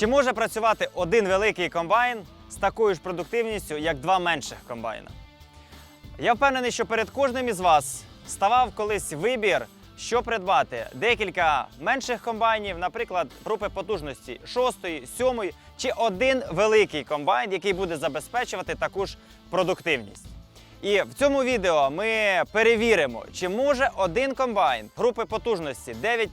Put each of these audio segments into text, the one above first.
Чи може працювати один великий комбайн з такою ж продуктивністю, як два менших комбайна? Я впевнений, що перед кожним із вас ставав колись вибір, що придбати декілька менших комбайнів, наприклад, групи потужності 6, 7 чи один великий комбайн, який буде забезпечувати таку ж продуктивність. І в цьому відео ми перевіримо, чи може один комбайн групи потужності 9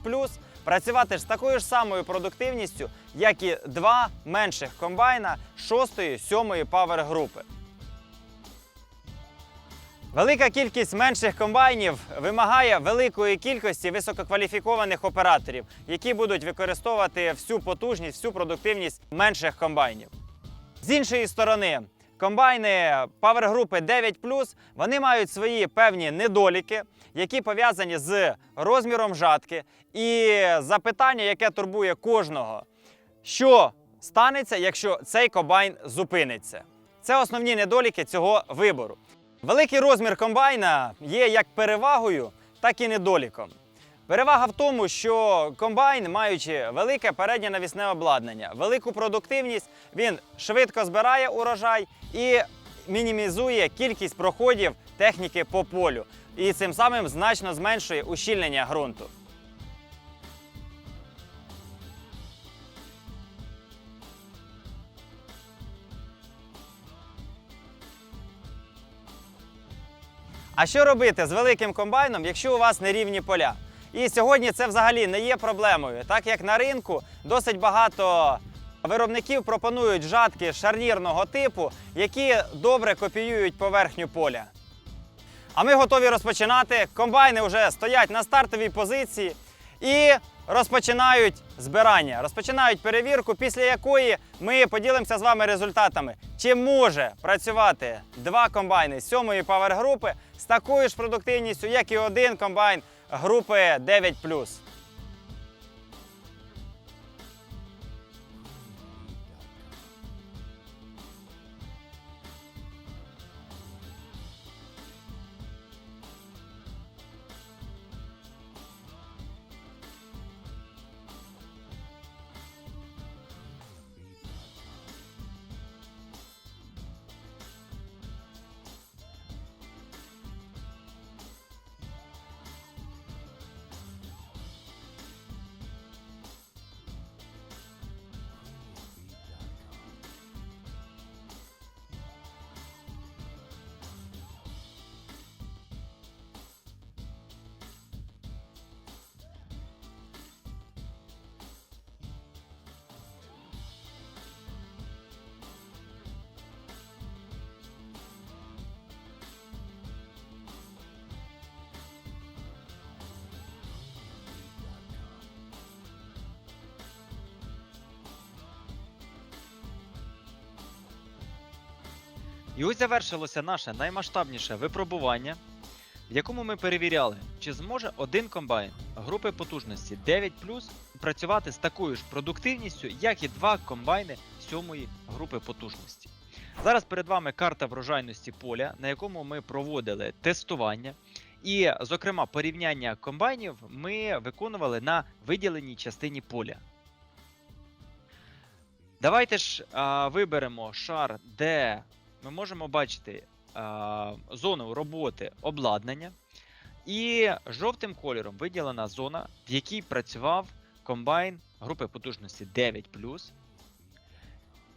працювати з такою ж самою продуктивністю, як і два менших комбайна 6-7 павер групи. Велика кількість менших комбайнів вимагає великої кількості висококваліфікованих операторів, які будуть використовувати всю потужність, всю продуктивність менших комбайнів. З іншої сторони, комбайни павер-групи 9 вони мають свої певні недоліки, які пов'язані з розміром жатки. І запитання, яке турбує кожного, що станеться, якщо цей комбайн зупиниться? Це основні недоліки цього вибору. Великий розмір комбайна є як перевагою, так і недоліком. Перевага в тому, що комбайн, маючи велике переднє навісне обладнання, велику продуктивність, він швидко збирає урожай і мінімізує кількість проходів техніки по полю. І цим самим значно зменшує ущільнення ґрунту. А що робити з великим комбайном, якщо у вас нерівні поля? І сьогодні це взагалі не є проблемою, так як на ринку досить багато виробників пропонують жатки шарнірного типу, які добре копіюють поверхню поля. А ми готові розпочинати. Комбайни вже стоять на стартовій позиції і розпочинають збирання, розпочинають перевірку, після якої ми поділимося з вами результатами. Чи може працювати два комбайни сьомої павер-групи з такою ж продуктивністю, як і один комбайн групи 9 І ось завершилося наше наймасштабніше випробування, в якому ми перевіряли, чи зможе один комбайн групи потужності 9 працювати з такою ж продуктивністю, як і два комбайни сьомої групи потужності. Зараз перед вами карта врожайності поля, на якому ми проводили тестування. І, зокрема, порівняння комбайнів ми виконували на виділеній частині поля. Давайте ж а, виберемо шар, де ми можемо бачити а, зону роботи обладнання. І жовтим кольором виділена зона, в якій працював комбайн групи потужності 9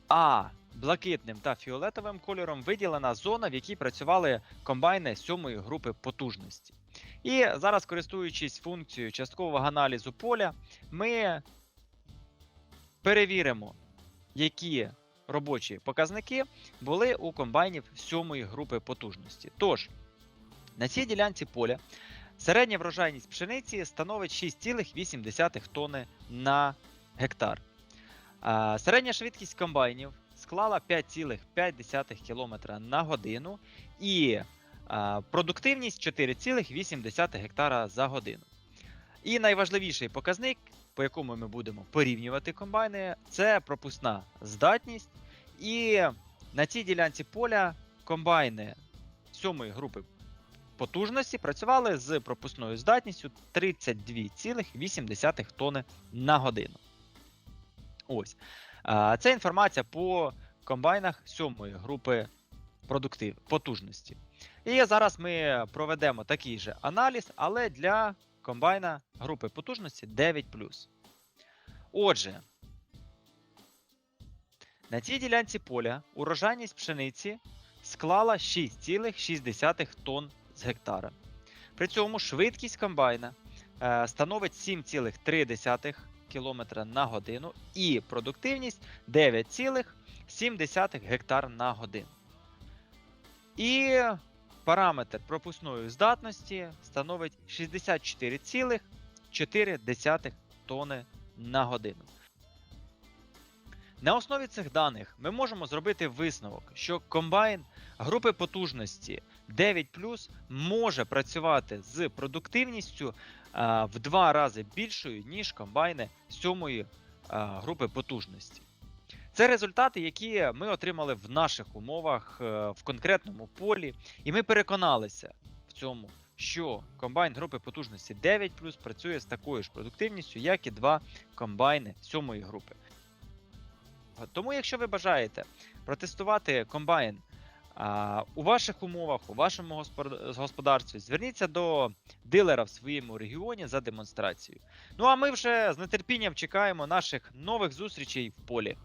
А блакитним та фіолетовим кольором виділена зона, в якій працювали комбайни 7 групи потужності. І зараз, користуючись функцією часткового аналізу поля, ми перевіримо, які робочі показники були у комбайнів 7 групи потужності. Тож, на цій ділянці поля середня врожайність пшениці становить 6,8 тонни на гектар. Середня швидкість комбайнів склала 5,5 км на годину і продуктивність 4,8 гектара за годину. І найважливіший показник, по якому ми будемо порівнювати комбайни, це пропускна здатність. І на цій ділянці поля комбайни сьомої групи потужності працювали з пропускною здатністю 32,8 тонни на годину. Ось. Це інформація по комбайнах сьомої групи продуктив потужності. І зараз ми проведемо такий же аналіз, але для комбайна групи потужності 9. Отже, на цій ділянці поля урожайність пшениці склала 6,6 тонн з гектара. При цьому швидкість комбайна е, становить 7,3 км на годину і продуктивність 9,7 гектар на годину. І параметр пропускної здатності становить 64,4 тонни на годину. На основі цих даних ми можемо зробити висновок, що комбайн групи потужності 9 може працювати з продуктивністю в два рази більшою, ніж комбайни сьомої а, групи потужності. Це результати, які ми отримали в наших умовах е, в конкретному полі, і ми переконалися в цьому, що комбайн групи потужності 9 працює з такою ж продуктивністю, як і два комбайни сьомої групи. Тому, якщо ви бажаєте протестувати комбайн у ваших умовах, у вашому господарстві, зверніться до дилера в своєму регіоні за демонстрацією. Ну а ми вже з нетерпінням чекаємо наших нових зустрічей в полі.